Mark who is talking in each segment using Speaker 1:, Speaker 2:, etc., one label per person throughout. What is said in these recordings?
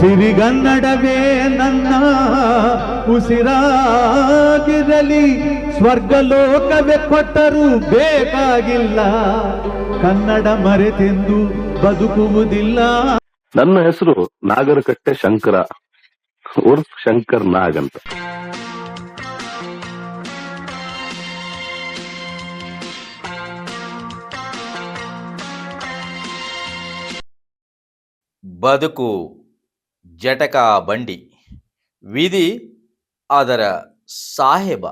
Speaker 1: ಸಿರಿಗನ್ನಡವೇ ನನ್ನ ಉಸಿರಾಗಿರಲಿ ಸ್ವರ್ಗಲೋಕವೇ ಕೊಟ್ಟರೂ ಬೇಕಾಗಿಲ್ಲ. ಕನ್ನಡ ಮರೆತೆಂದು ಬದುಕುವುದಿಲ್ಲ.
Speaker 2: ನನ್ನ ಹೆಸರು ನಾಗರಕಟ್ಟೆ ಶಂಕರ ಉರ್ಫ್ ಶಂಕರ್ ನಾಗ್ ಅಂತ.
Speaker 3: ಬದುಕು. ಜಟಕ ಬಂಡಿ, ವಿಧಿ ಅದರ ಸಾಹೇಬ.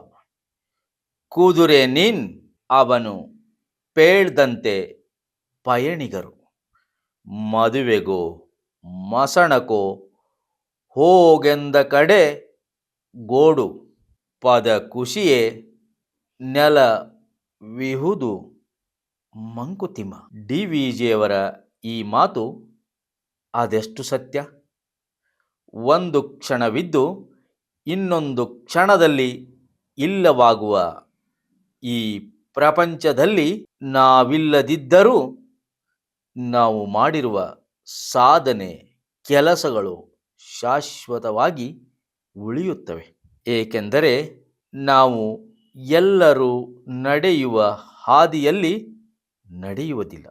Speaker 3: ಕೂದುರೆ ನೀನ್ ಅವನು ಪೇಳ್ದಂತೆ ಪಯಣಿಗರು. ಮದುವೆಗೋ ಮಸಣಕೋ ಹೋಗೆಂದ ಕಡೆ ಗೋಡು, ಪದ ಖುಷಿಯೇ ನೆಲ ವಿಹುದು ಮಂಕುತಿಮ್ಮ. ಡಿ ವಿ ಜಿಯವರ ಈ ಮಾತು ಅದೆಷ್ಟು ಸತ್ಯ? ಒಂದು ಕ್ಷಣವಿದ್ದು ಇನ್ನೊಂದು ಕ್ಷಣದಲ್ಲಿ ಇಲ್ಲವಾಗುವ. ಈ ಪ್ರಪಂಚದಲ್ಲಿ ನಾವಿಲ್ಲದಿದ್ದರೂ ನಾವು ಮಾಡಿರುವ ಸಾಧನೆ ಕೆಲಸಗಳು ಶಾಶ್ವತವಾಗಿ ಉಳಿಯುತ್ತವೆ. ಏಕೆಂದರೆ ನಾವು ಎಲ್ಲರೂ ನಡೆಯುವ ಹಾದಿಯಲ್ಲಿ ನಡೆಯುವುದಿಲ್ಲ.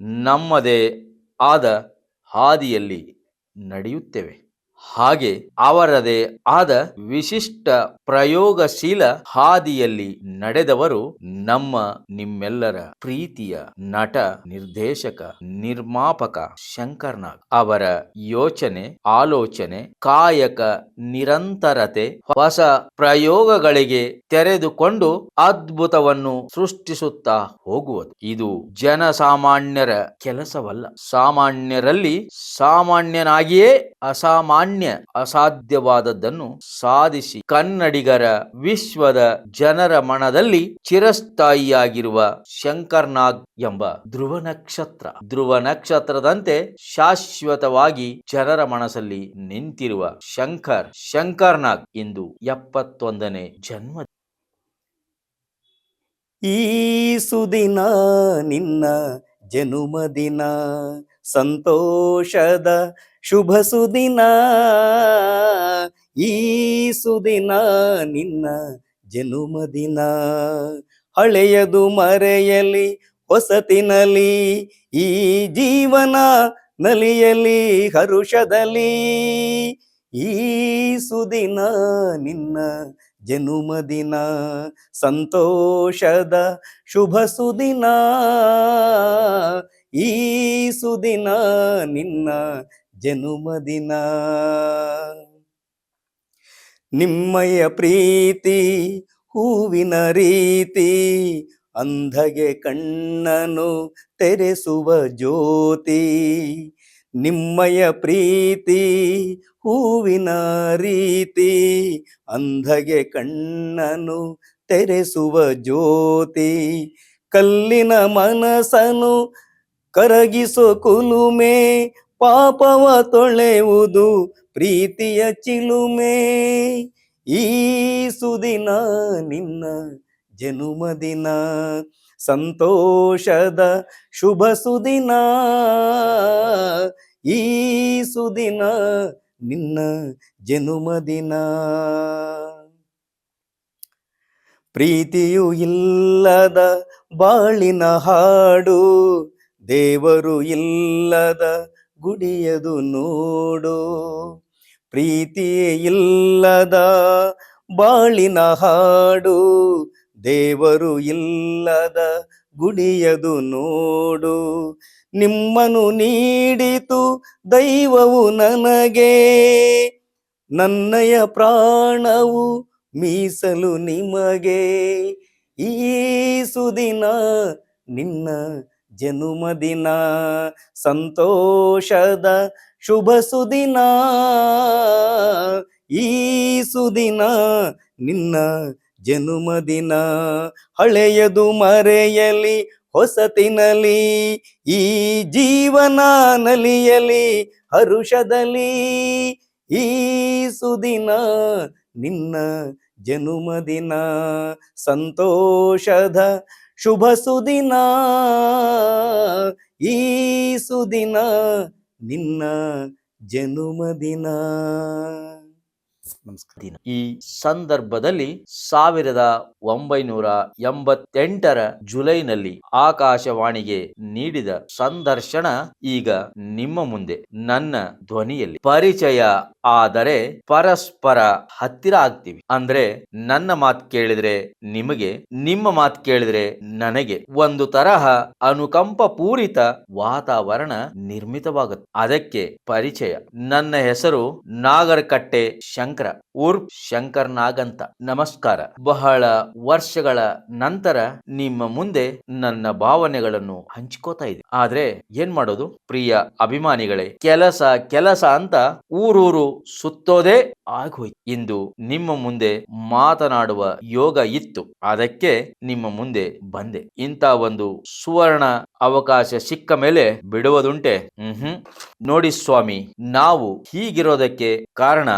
Speaker 3: ನಮ್ಮದೇ ಆದ ಹಾದಿಯಲ್ಲಿ ನಡೆಯುತ್ತೇವೆ. ಹಾಗೆ ಅವರದೇ ಆದ ವಿಶಿಷ್ಟ ಪ್ರಯೋಗಶೀಲ ಹಾದಿಯಲ್ಲಿ ನಡೆದವರು ನಮ್ಮ ನಿಮ್ಮೆಲ್ಲರ ಪ್ರೀತಿಯ ನಟ, ನಿರ್ದೇಶಕ, ನಿರ್ಮಾಪಕ ಶಂಕರ್ನಾಗ್ ಅವರ ಯೋಚನೆ, ಆಲೋಚನೆ, ಕಾಯಕ ನಿರಂತರತೆ, ಹೊಸ ಪ್ರಯೋಗಗಳಿಗೆ ತೆರೆದುಕೊಂಡು ಅದ್ಭುತವನ್ನು ಸೃಷ್ಟಿಸುತ್ತಾ ಹೋಗುವುದು. ಇದು ಜನಸಾಮಾನ್ಯರ ಕೆಲಸವಲ್ಲ. ಸಾಮಾನ್ಯರಲ್ಲಿ ಸಾಮಾನ್ಯನಾಗಿಯೇ ಅಸಾಮಾನ್ಯ ಅಸಾಧ್ಯವಾದದ್ದನ್ನು ಸಾಧಿಸಿ ಕನ್ನಡಿಗರ ವಿಶ್ವದ ಜನರ ಮನದಲ್ಲಿ ಚಿರಸ್ಥಾಯಿಯಾಗಿರುವ ಶಂಕರ್ನಾಗ್ ಎಂಬ ಧ್ರುವ ನಕ್ಷತ್ರ. ಧ್ರುವ ನಕ್ಷತ್ರದಂತೆ ಶಾಶ್ವತವಾಗಿ ಜನರ ಮನಸ್ಸಲ್ಲಿ ನಿಂತಿರುವ ಶಂಕರ್, ಶಂಕರ್ನಾಗ್ ಇಂದು ಎಪ್ಪತ್ತೊಂದನೇ ಜನ್ಮ
Speaker 4: ಈ ಸುದಿನ ನಿನ್ನ ಜನುಮದಿನ ಸಂತೋಷದ ಶುಭ ಸುದಿನ, ಈ ಸುದಿನ ನಿನ್ನ ಜನುಮದಿನ ಹಳೆಯದು ಮರೆಯಲಿ, ಹೊಸತಿನಲಿ, ಈ ಜೀವನ ನಲಿಯಲಿ, ಹರುಷದಲ್ಲಿ, ಈ ಸುದಿನ ನಿನ್ನ ಜನುಮದಿನ, ಸಂತೋಷದ ಶುಭ ಸುದಿನ. ಈ ಸುದಿನ ನಿನ್ನ ಜನುಮದಿನ. ನಿಮ್ಮಯ ಪ್ರೀತಿ, ಹೂವಿನ ರೀತಿ, ಅಂಧಗೆ ಕಣ್ಣನು ತೆರೆಸುವ ಜ್ಯೋತಿ. ನಿಮ್ಮಯ ಪ್ರೀತಿ, ಹೂವಿನ ರೀತಿ, ಅಂಧಗೆ ಕಣ್ಣನು ತೆರೆಸುವ ಜ್ಯೋತಿ, ಕಲ್ಲಿನ ಮನಸನು ಕರಗಿಸೋ ಕುಲುಮೆ, ಪಾಪವ ತೊಳೆಯುವುದು ಪ್ರೀತಿಯ ಚಿಲುಮೆ. ಈ ಸುದಿನ ನಿನ್ನ ಜನುಮದಿನ ಸಂತೋಷದ ಶುಭ ಸುದಿನ. ಈ ಸುದಿನ ನಿನ್ನ ಜನುಮದಿನ ಪ್ರೀತಿಯು ಇಲ್ಲದ ಬಾಳಿನ ಹಾಡು, ದೇವರು ಇಲ್ಲದ ಗುಡಿಯದು ನೋಡು. ಪ್ರೀತಿಯೇ ಇಲ್ಲದ ಬಾಳಿನ ಹಾಡು ದೇವರು ಇಲ್ಲದ ಗುಡಿಯದು ನೋಡು ನಿಮ್ಮನು ನೀಡಿತು ದೈವವು ನನಗೆ. ನನ್ನಯ ಪ್ರಾಣವು ಮೀಸಲು ನಿಮಗೆ. ಈ ಸುದಿನ ನಿನ್ನ ಜನುಮದಿನ ಸಂತೋಷದ ಶುಭ ಸುದಿನ. ಈ ಸುದಿನ ನಿನ್ನ ಜನುಮದಿನ ಹಳೆಯದು ಮರೆಯಲಿ, ಹೊಸತಿನಲಿ, ಈ ಜೀವನ ನಲಿಯಲಿ, ಹರುಷದಲ್ಲಿ ಈ ಸುದಿನ ನಿನ್ನ ಜನುಮದಿನ ಸಂತೋಷದ ಶುಭ ಸುದಿನ ಈ ಸುದಿನ ನಿನ್ನ ಜನುಮದಿನ ನಮಸ್ಕಾರ.
Speaker 3: ಈ ಸಂದರ್ಭದಲ್ಲಿ ಸಾವಿರದ ಒಂಬೈನೂರ ಎಂಬತ್ತೆಂಟರ ಜುಲೈನಲ್ಲಿ ಆಕಾಶವಾಣಿಗೆ ನೀಡಿದ ಸಂದರ್ಶನ ಈಗ ನಿಮ್ಮ ಮುಂದೆ. ನನ್ನ ಧ್ವನಿಯಲ್ಲಿ ಪರಿಚಯ ಆದರೆ ಪರಸ್ಪರ ಹತ್ತಿರ ಆಗ್ತೀವಿ. ಅಂದ್ರೆ ನನ್ನ ಮಾತು ಕೇಳಿದ್ರೆ ನಿಮಗೆ, ನಿಮ್ಮ ಮಾತು ಕೇಳಿದ್ರೆ ನನಗೆ ಒಂದು ತರಹ ಅನುಕಂಪ ಪೂರಿತ ವಾತಾವರಣ ನಿರ್ಮಿತವಾಗುತ್ತೆ. ಅದಕ್ಕೆ ಪರಿಚಯ. ನನ್ನ ಹೆಸರು ನಾಗರಕಟ್ಟೆ ಶಂಕರ. ಉರ್ಫ್ ಶಂಕರ್ ನಾಗಂತ. ನಮಸ್ಕಾರ. ಬಹಳ ವರ್ಷಗಳ ನಂತರ ನಿಮ್ಮ ಮುಂದೆ ನನ್ನ ಭಾವನೆಗಳನ್ನು ಹಂಚ್ಕೋತಾ ಇದೆ ಆದ್ರೆ ಏನ್ ಮಾಡೋದು? ಪ್ರಿಯ ಅಭಿಮಾನಿಗಳೇ, ಕೆಲಸ ಕೆಲಸ ಅಂತ ಊರೂರು ಸುತ್ತೋದೇ ಆಗೋಯ್ತು. ಇಂದು ನಿಮ್ಮ ಮುಂದೆ ಮಾತನಾಡುವ ಯೋಗ ಇತ್ತು. ಅದಕ್ಕೆ ನಿಮ್ಮ ಮುಂದೆ ಬಂದೆ. ಇಂತ ಒಂದು ಸುವರ್ಣ ಅವಕಾಶ ಸಿಕ್ಕ ಮೇಲೆ ಬಿಡುವುದುಂಟೆ? ಹ್ಮ್ ನೋಡಿ ಸ್ವಾಮಿ, ನಾವು ಹೀಗಿರೋದಕ್ಕೆ ಕಾರಣ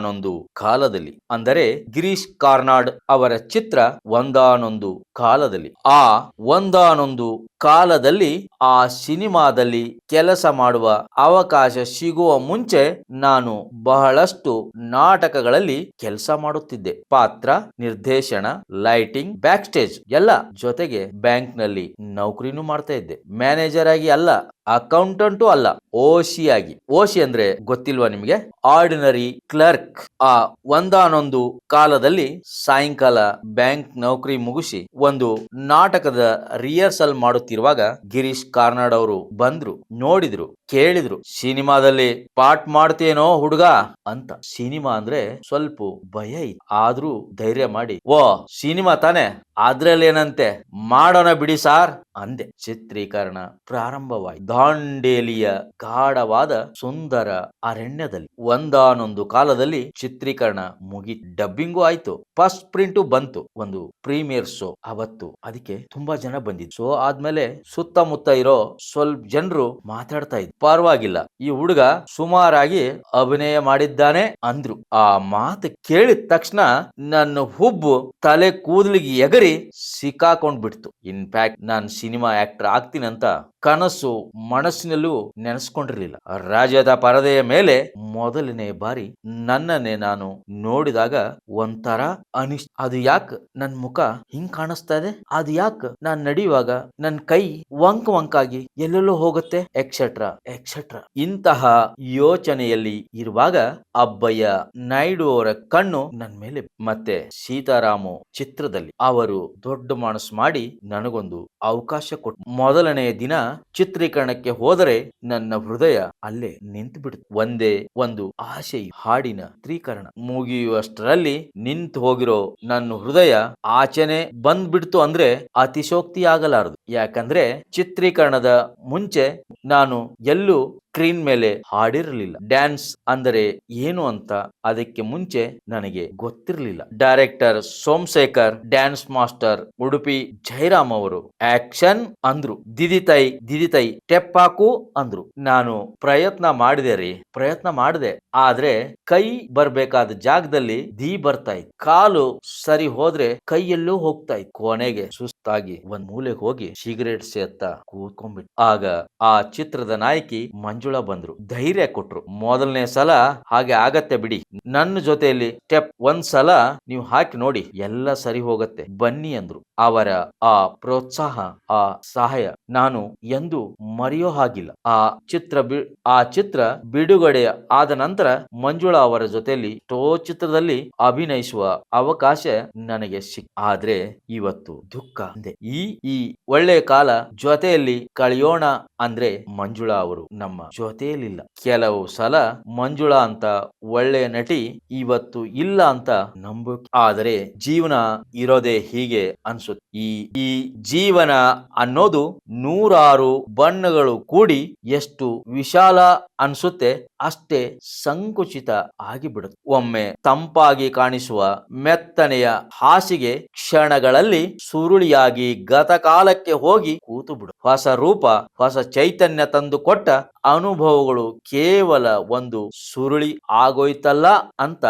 Speaker 3: ಒಂದಾನೊಂದು ಕಾಲದಲ್ಲಿ. ಅಂದರೆ ಗಿರೀಶ್ ಕಾರ್ನಾಡ್ ಅವರ ಚಿತ್ರ ಒಂದಾನೊಂದು ಕಾಲದಲ್ಲಿ. ಆ ಒಂದಾನೊಂದು ಕಾಲದಲ್ಲಿ ಆ ಸಿನಿಮಾದಲ್ಲಿ ಕೆಲಸ ಮಾಡುವ ಅವಕಾಶ ಸಿಗುವ ಮುಂಚೆ ನಾನು ಬಹಳಷ್ಟು ನಾಟಕಗಳಲ್ಲಿ ಕೆಲಸ ಮಾಡುತ್ತಿದ್ದೆ. ಪಾತ್ರ, ನಿರ್ದೇಶನ, ಲೈಟಿಂಗ್ ಬ್ಯಾಕ್ ಸ್ಟೇಜ್ ಎಲ್ಲ ಜೊತೆಗೆ ಬ್ಯಾಂಕ್ನಲ್ಲಿ ನೌಕರಿನೂ ಮಾಡ್ತಾ ಇದ್ದೆ. ಮ್ಯಾನೇಜರ್ ಆಗಿ ಅಲ್ಲ, ಅಕೌಂಟೆಂಟು ಅಲ್ಲ ಓಶಿಯಾಗಿ ಓಶಿ ಅಂದ್ರೆ ಗೊತ್ತಿಲ್ವಾ ನಿಮಗೆ? Ordinary clerk. ಆ ಒಂದಾನೊಂದು ಕಾಲದಲ್ಲಿ ಸಾಯಂಕಾಲ ಬ್ಯಾಂಕ್ ನೌಕರಿ ಮುಗಿಸಿ ಒಂದು ನಾಟಕದ ರಿಹರ್ಸಲ್ ಮಾಡುತ್ತಿರುವಾಗ ಗಿರೀಶ್ ಕಾರ್ನಾಡ್ ಅವರು ಬಂದ್ರು, ನೋಡಿದ್ರು, ಕೇಳಿದ್ರು, ಸಿನಿಮಾದಲ್ಲಿ ಪಾಠ ಮಾಡ್ತೇನೋ ಹುಡುಗ? ಅಂತ. ಸಿನಿಮಾ ಅಂದ್ರೆ ಸ್ವಲ್ಪ ಭಯ ಇತ್ತು. ಆದ್ರೂ ಧೈರ್ಯ ಮಾಡಿ, ಓ, ಸಿನಿಮಾ ತಾನೆ? ಅದ್ರಲ್ಲಿ ಏನಂತೆ? ಮಾಡೋಣ ಬಿಡಿ ಸಾರ್, ಅಂದೆ. ಚಿತ್ರೀಕರಣ ಪ್ರಾರಂಭವಾಯಿತು. ದಾಂಡೇಲಿಯ ಗಾಢವಾದ ಸುಂದರ ಅರಣ್ಯದಲ್ಲಿ ಒಂದಾನೊಂದು ಕಾಲದಲ್ಲಿ ಚಿತ್ರೀಕರಣ ಮುಗಿ, ಡಬ್ಬಿಂಗು ಆಯ್ತು. ಫಸ್ಟ್ ಪ್ರಿಂಟು ಬಂತು. ಒಂದು ಪ್ರೀಮಿಯರ್ ಶೋ. ಅವತ್ತು ಅದಕ್ಕೆ ತುಂಬಾ ಜನ ಬಂದಿದ್ರು. ಶೋ ಆದ್ಮೇಲೆ ಸುತ್ತಮುತ್ತ ಇರೋ ಸ್ವಲ್ಪ ಜನರು ಮಾತಾಡ್ತಾ ಇದ್ರು. ಪರವಾಗಿಲ್ಲ. ಈ ಹುಡುಗ ಸುಮಾರಾಗಿ ಅಭಿನಯ ಮಾಡಿದ್ದಾನೆ ಅಂದ್ರು. ಆ ಮಾತು ಕೇಳಿದ ತಕ್ಷಣ ನನ್ನ ಹುಬ್ಬು ತಲೆ ಕೂದಲಿಗೆ ಎಗರಿ ಸಿಕ್ಕಾಕೊಂಡ್ ಬಿಡ್ತು ಇನ್ಫ್ಯಾಕ್ಟ್ ನಾನು ಸಿನಿಮಾ ಆಕ್ಟರ್ ಆಗ್ತೀನಂತ ಕನಸು ಮನಸ್ಸಿನಲ್ಲೂ ನೆನೆಸ್ಕೊಂಡಿರ್ಲಿಲ್ಲ. ರಾಜ್ಯದ ಪರದೆಯ ಮೇಲೆ ಮೊದಲನೇ ಬಾರಿ ನನ್ನನ್ನೇ ನಾನು ನೋಡಿದಾಗ ಒಂಥರ ಅನಿಶ್ ಅದು ಯಾಕೆ ನನ್ ಮುಖ ಹಿಂಗ್ ಕಾಣಿಸ್ತಾ ಇದೆ? ಅದು ಯಾಕೆ ನಾನ್ ನಡೆಯುವಾಗ ನನ್ ಕೈ ವಂಕ್ ವಂಕಾಗಿ ಎಲ್ಲೆಲ್ಲೋ ಹೋಗುತ್ತೆ? ಎಕ್ಸೆಟ್ರಾ ಎಕ್ಸೆಟ್ರಾ ಇಂತಹ ಯೋಚನೆಯಲ್ಲಿ ಇರುವಾಗ ಅಬ್ಬಯ್ಯ ನಾಯ್ಡು ಅವರ ಕಣ್ಣು ನನ್ ಮೇಲೆ ಮತ್ತೆ ಸೀತಾರಾಮು ಚಿತ್ರದಲ್ಲಿ. ಅವರು ದೊಡ್ಡ ಮನಸ್ಸು ಮಾಡಿ ನನಗೊಂದು ಅವಕಾಶ ಕೊಟ್ಟು ಮೊದಲನೇ ದಿನ ಚಿತ್ರೀಕರಣಕ್ಕೆ ಹೋದರೆ ನನ್ನ ಹೃದಯ ಅಲ್ಲೇ ನಿಂತು ಬಿಡುತ್ತೆ ಒಂದೇ ಒಂದು ಆಶೆ ಹಾಡಿನ ಚಿತ್ರೀಕರಣ ಮುಗಿಯುವಷ್ಟರಲ್ಲಿ ನಿಂತು ಹೋಗಿರೋ ನನ್ನ ಹೃದಯ ಆಚೆನೆ ಬಂದ್ಬಿಡ್ತು ಅಂದ್ರೆ ಅತಿಶೋಕ್ತಿ ಆಗಲಾರದು ಯಾಕಂದ್ರೆ ಚಿತ್ರೀಕರಣದ ಮುಂಚೆ ನಾನು ಎಲ್ಲೂ ಸ್ಕ್ರೀನ್ ಮೇಲೆ ಹಾಡಿರಲಿಲ್ಲ. ಡ್ಯಾನ್ಸ್ ಅಂದರೆ ಏನು ಅಂತ ಅದಕ್ಕೆ ಮುಂಚೆ ನನಗೆ ಗೊತ್ತಿರಲಿಲ್ಲ. Director Somashekhar, dance master Udupi Jairam ಅವರು ಆಕ್ಷನ್ ಅಂದ್ರು. ದಿದಿತೈ ದಿದಿತೈ ಟೆಪ್ ಹಾಕು ಅಂದ್ರು. ನಾನು ಪ್ರಯತ್ನ ಮಾಡಿದೆ ರೀ, ಪ್ರಯತ್ನ ಮಾಡಿದೆ. ಆದ್ರೆ ಕೈ ಬರ್ಬೇಕಾದ ಜಾಗದಲ್ಲಿ ದಿ ಬರ್ತಾ ಇತ್ತು. ಕಾಲು ಸರಿ ಹೋದ್ರೆ ಕೈಯಲ್ಲೂ ಹೋಗ್ತಾ ಇತ್ತು. ಕೊನೆಗೆ ಸುಸ್ತಾಗಿ ಒಂದ್ ಮೂಲೆಗೆ ಹೋಗಿ ಸಿಗರೇಟ್ ಸೇತ್ತ ಕೂತ್ಕೊಂಡ್ಬಿಟ್ಟು. ಆಗ ಆ ಚಿತ್ರದ ನಾಯಕಿ ಮಂಜುಳಾ ಬಂದ್ರು. ಧೈರ್ಯ ಕೊಟ್ರು. ಮೊದಲನೇ ಸಲ ಹಾಗೆ ಆಗತ್ತೆ ಬಿಡಿ. ನನ್ನ ಜೊತೆಯಲ್ಲಿ ಸ್ಟೆಪ್ ಒಂದ್ ಸಲ ನೀವು ಹಾಕಿ ನೋಡಿ. ಎಲ್ಲ ಸರಿ ಹೋಗತ್ತೆ. ಬನ್ನಿ ಅಂದ್ರು. ಅವರ ಆ ಪ್ರೋತ್ಸಾಹ, ಆ ಸಹಾಯ ನಾನು ಎಂದು ಮರೆಯೋ ಹಾಗಿಲ್ಲ. ಆ ಚಿತ್ರ ಆ ಚಿತ್ರ ಬಿಡುಗಡೆ ಆದ ನಂತರ ಮಂಜುಳಾ ಅವರ ಜೊತೆಯಲ್ಲಿ ಟೋ ಚಿತ್ರದಲ್ಲಿ ಅಭಿನಯಿಸುವ ಅವಕಾಶ ನನಗೆ ಸಿಕ್. ಆದ್ರೆ ಇವತ್ತು ದುಃಖ ಈ ಈ ಒಳ್ಳೆ ಕಾಲ ಜೊತೆಯಲ್ಲಿ ಕಳೆಯೋಣ ಅಂದ್ರೆ ಮಂಜುಳಾ ಅವರು ನಮ್ಮ ಜೊತೆಯಲ್ಲಿಲ್ಲ. ಕೆಲವು ಸಲ ಮಂಜುಳಾ ಅಂತ ಒಳ್ಳೆಯ ನಟಿ ಇವತ್ತು ಇಲ್ಲ ಅಂತ ನಂಬ ಆದರೆ ಜೀವನ ಇರೋದೇ ಹೀಗೆ ಅನ್ಸುತ್ತೆ. ಈ ಈ ಜೀವನ ಅನ್ನೋದು ನೂರಾರು ಬಣ್ಣಗಳು ಕೂಡಿ ಎಷ್ಟು ವಿಶಾಲ ಅನ್ಸುತ್ತೆ. ಅಷ್ಟೇ ಸಂಕುಚಿತ ಆಗಿಬಿಡುತ್ತೆ. ಒಮ್ಮೆ ತಂಪಾಗಿ ಕಾಣಿಸುವ ಮೆತ್ತನೆಯ ಹಾಸಿಗೆ ಕ್ಷಣಗಳಲ್ಲಿ ಸುರುಳಿಯಾಗಿ ಗತಕಾಲಕ್ಕೆ ಹೋಗಿ ಕೂತು ಬಿಡು ಹೊಸ ರೂಪ, ಹೊಸ ಚೈತನ್ಯ ತಂದು ಕೊಟ್ಟ ಅನುಭವಗಳು ಕೇವಲ ಒಂದು ಸುರುಳಿ ಆಗೋಯ್ತಲ್ಲ ಅಂತ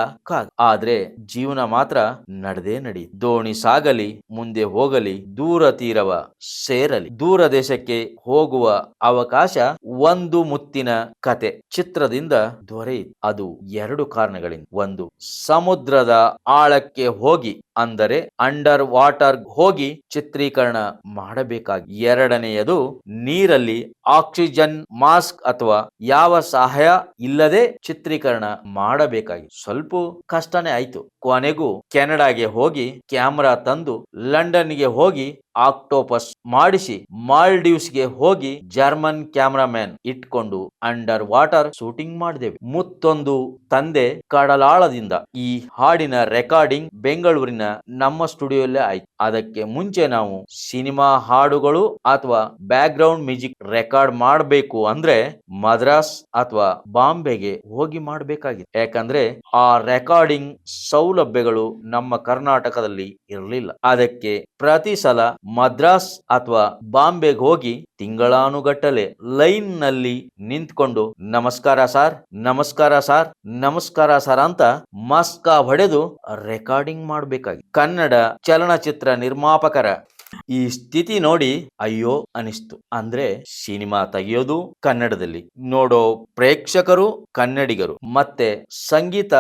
Speaker 3: ಆದ್ರೆ ಜೀವನ ಮಾತ್ರ ನಡೆದೇ ನಡಿ ದೋಣಿ ಸಾಗಲಿ, ಮುಂದೆ ಹೋಗಲಿ, ದೂರ ತೀರವ ಸೇರಲಿ. ದೂರ ದೇಶಕ್ಕೆ ಹೋಗುವ ಅವಕಾಶ ಒಂದು ಮುತ್ತಿನ ಕತೆ. ಚಿತ್ರದಿಂದ ಚಿತ್ರದಿಂದ ದೊರೆಯಿತು. ಅದು ಎರಡು ಕಾರಣಗಳಿಂದ. ಒಂದು ಸಮುದ್ರದ ಆಳಕ್ಕೆ ಹೋಗಿ. ಅಂದರೆ ಅಂಡರ್ ವಾಟರ್ ಹೋಗಿ ಚಿತ್ರೀಕರಣ ಮಾಡಬೇಕಾಗಿ. ಎರಡನೆಯದು ನೀರಲ್ಲಿ ಆಕ್ಸಿಜನ್ ಮಾಸ್ಕ್ ಅಥವಾ ಯಾವ ಸಹಾಯ ಇಲ್ಲದೆ ಚಿತ್ರೀಕರಣ ಮಾಡಬೇಕಾಗಿ. ಸ್ವಲ್ಪ ಕಷ್ಟನೇ ಆಯ್ತು. ಕೊನೆಗೂ ಕೆನಡಾಗೆ ಹೋಗಿ ಕ್ಯಾಮರಾ ತಂದು ಲಂಡನ್ಗೆ ಹೋಗಿ ಆಕ್ಟೋಪಸ್ ಮಾಡಿಸಿ ಮಾಲ್ಡೀವ್ಸ್ಗೆ ಹೋಗಿ ಜರ್ಮನ್ ಕ್ಯಾಮ್ರಾಮ್ಯಾನ್ ಇಟ್ಕೊಂಡು ಅಂಡರ್ ವಾಟರ್ ಶೂಟಿಂಗ್ ಮಾಡಿದೆವು. ಮುತ್ತೊಂದು ತಂದೆ ಕಡಲಾಳದಿಂದ ಈ ಹಾಡಿನ ರೆಕಾರ್ಡಿಂಗ್ ಬೆಂಗಳೂರಿನ ನಮ್ಮ ಸ್ಟುಡಿಯೋಲ್ಲೇ ಆಯ್ತು. ಅದಕ್ಕೆ ಮುಂಚೆ ನಾವು ಸಿನಿಮಾ ಹಾಡುಗಳು ಅಥವಾ ಬ್ಯಾಕ್ ಗ್ರೌಂಡ್ ಮ್ಯೂಸಿಕ್ ರೆಕಾರ್ಡ್ ಮಾಡಬೇಕು ಅಂದ್ರೆ ಮದ್ರಾಸ್ ಅಥವಾ ಬಾಂಬೆಗೆ ಹೋಗಿ ಮಾಡಬೇಕಾಗಿತ್ತು. ಯಾಕಂದ್ರೆ ಆ ರೆಕಾರ್ಡಿಂಗ್ ಸೌಲಭ್ಯಗಳು ನಮ್ಮ ಕರ್ನಾಟಕದಲ್ಲಿ ಇರಲಿಲ್ಲ. ಅದಕ್ಕೆ ಪ್ರತಿ ಸಲ ಮದ್ರಾಸ್ ಅಥವಾ ಬಾಂಬೆಗೆ ಹೋಗಿ ತಿಂಗಳಾನುಗಟ್ಟಲೆ ಲೈನ್ನಲ್ಲಿ ನಿಂತ್ಕೊಂಡು, ನಮಸ್ಕಾರ ಸಾರ್ ನಮಸ್ಕಾರ ಸಾರ್ ನಮಸ್ಕಾರ ಸಾರ್ ಅಂತ ಮಸ್ಕ ಹೊಡೆದು ರೆಕಾರ್ಡಿಂಗ್ ಮಾಡಬೇಕಾಗಿ. ಕನ್ನಡ ಚಲನಚಿತ್ರ ನಿರ್ಮಾಪಕರ ಈ ಸ್ಥಿತಿ ನೋಡಿ ಅಯ್ಯೋ ಅನಿಸ್ತು. ಅಂದ್ರೆ ಸಿನಿಮಾ ತೆಗೆಯೋದು ಕನ್ನಡದಲ್ಲಿ. ನೋಡೋ ಪ್ರೇಕ್ಷಕರು ಕನ್ನಡಿಗರು, ಮತ್ತೆ ಸಂಗೀತ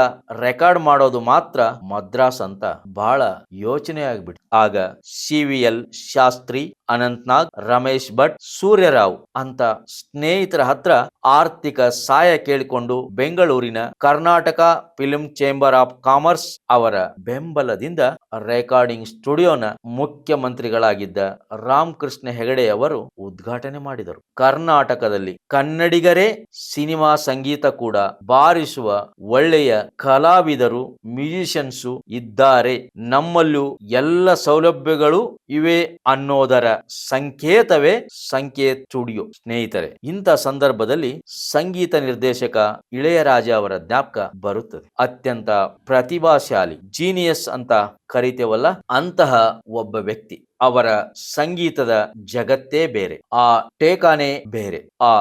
Speaker 3: ರೆಕಾರ್ಡ್ ಮಾಡೋದು ಮಾತ್ರ ಮದ್ರಾಸ್ ಅಂತ ಬಹಳ ಯೋಚನೆ ಆಗ್ಬಿಟ್ಟು ಆಗ C V L Shastri Anantnag, Ramesh Bhat, Suryarao ಅಂತ ಸ್ನೇಹಿತರ ಹತ್ರ ಆರ್ಥಿಕ ಸಹಾಯ ಕೇಳಿಕೊಂಡು ಬೆಂಗಳೂರಿನ Karnataka film chamber of commerce ಅವರ ಬೆಂಬಲದಿಂದ ರೆಕಾರ್ಡಿಂಗ್ ಸ್ಟುಡಿಯೋನ ಮುಖ್ಯಮಂತ್ರಿಗಳಾಗಿದ್ದ ರಾಮಕೃಷ್ಣ ಹೆಗಡೆ ಅವರು ಉದ್ಘಾಟನೆ ಮಾಡಿದರು. ಕರ್ನಾಟಕದಲ್ಲಿ ಕನ್ನಡಿಗರೇ ಸಿನಿಮಾ ಸಂಗೀತ ಕೂಡ ಬಾರಿಸುವ ಒಳ್ಳೆಯ ಕಲಾವಿದರು, ಮ್ಯೂಸಿಷಿಯನ್ಸು ಇದ್ದಾರೆ. ನಮ್ಮಲ್ಲೂ ಎಲ್ಲ ಸೌಲಭ್ಯಗಳು ಇವೆ ಅನ್ನೋದರ ಸಂಕೇತವೇ ಸಂಕೇತ್ ಸ್ಟುಡಿಯೋ. ಸ್ನೇಹಿತರೆ, ಇಂಥ ಸಂದರ್ಭದಲ್ಲಿ ಸಂಗೀತ ನಿರ್ದೇಶಕ ಇಳೆಯರಾಜ ಅವರ ಜ್ಞಾಪಕ ಬರುತ್ತದೆ. ಅತ್ಯಂತ ಪ್ರತಿಭಾಶಾಲಿ ಜೀನಿಯಸ್ ಅಂತ ಕರಿತೇವಲ್ಲ, ಅಂತಹ ಒಬ್ಬ ವ್ಯಕ್ತಿ ಅವರ ಸಂಗೀತದ ಜಗತ್ತೇ ಬೇರೆ, ಆ ಟೇಕಾನೆ ಬೇರೆ, ಆ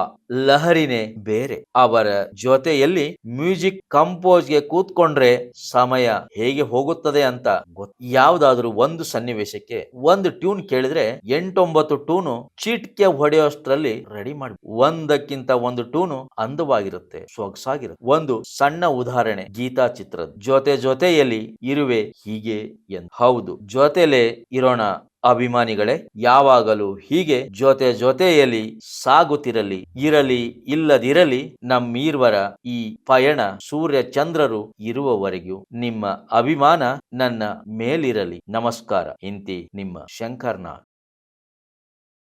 Speaker 3: ಲಹರಿನೇ ಬೇರೆ. ಅವರ ಜೊತೆಯಲ್ಲಿ ಮ್ಯೂಸಿಕ್ ಕಂಪೋಸ್ಗೆ ಕೂತ್ಕೊಂಡ್ರೆ ಸಮಯ ಹೇಗೆ ಹೋಗುತ್ತದೆ ಅಂತ ಗೊತ್ತ ಯಾವ್ದಾದ್ರು ಒಂದು ಸನ್ನಿವೇಶಕ್ಕೆ ಒಂದು ಟ್ಯೂನ್ ಕೇಳಿದ್ರೆ ಎಂಟೊಂಬತ್ತು ಟೂನು ಚೀಟ್ಕೆ ಹೊಡೆಯೋಷ್ಟರಲ್ಲಿ ರೆಡಿ ಮಾಡಿ, ಒಂದಕ್ಕಿಂತ ಒಂದು ಟೂನು ಅಂದವಾಗಿರುತ್ತೆ, ಸೊಗಸಾಗಿರುತ್ತೆ. ಒಂದು ಸಣ್ಣ ಉದಾಹರಣೆ ಗೀತಾ ಚಿತ್ರದ ಜೊತೆ ಜೊತೆಯಲ್ಲಿ ಇರುವೆ ಹೀಗೆ ಎಂದು. ಹೌದು, ಜೊತೆಲೆ ಇರೋಣ ಅಭಿಮಾನಿಗಳೇ, ಯಾವಾಗಲೂ ಹೀಗೆ ಜೊತೆ ಜೊತೆಯಲ್ಲಿ ಸಾಗುತ್ತಿರಲಿ, ಇರಲಿ, ಇಲ್ಲದಿರಲಿ, ನಮ್ಮೀರ್ವರ ಈ ಪಯಣ ಸೂರ್ಯ ಚಂದ್ರರು ಇರುವವರೆಗೂ ನಿಮ್ಮ ಅಭಿಮಾನ ನನ್ನ ಮೇಲಿರಲಿ. ನಮಸ್ಕಾರ, ಇಂತಿ ನಿಮ್ಮ ಶಂಕರ್ನಾಥ್.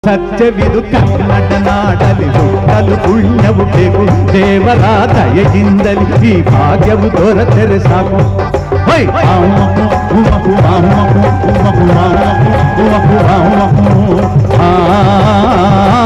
Speaker 1: ಸತ್ಯವಿದು ಕನ್ನಡ ನಾಡಲಿದು ಕಲು ಪುಣ್ಯವು ದೇವರ ದಯೆಯಿಂದಲಿ ಈ ಭಾಗ್ಯವು ದೊರೆತರೆ ಸಾಕು. ఆ!